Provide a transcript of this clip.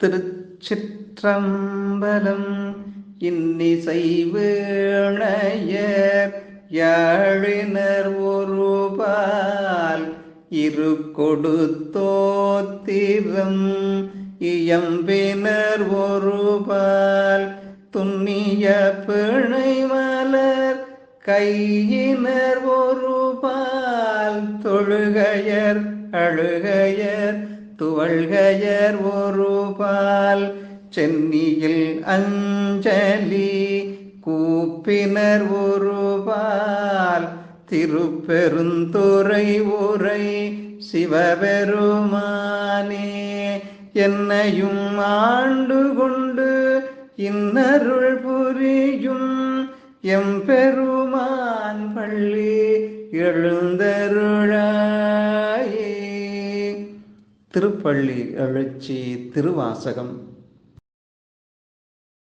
திருச்சிற்றம்பலம் இன்னிசை வேணையர் யாழினர் ஒருபால் இரு கொடுத்தோத்திரம் இயம்பினர் ஒருபால் துண்ணிய பிணை மலர் கையினர் ஒருபால் தொழுகையர் அழுகையர் துவள்கையர் ஒருபால் சென்னியில் அஞ்சலி கூப்பினர் ஒருபால் திருப்பெருந்துறை உரை சிவபெருமானே. என்னையும் ஆண்டு கொண்டு இன்னருள் புரியும் எம்பெருமான் பள்ளி எழுந்தருளா திருப்பள்ளி எழுச்சி திருவாசகம்.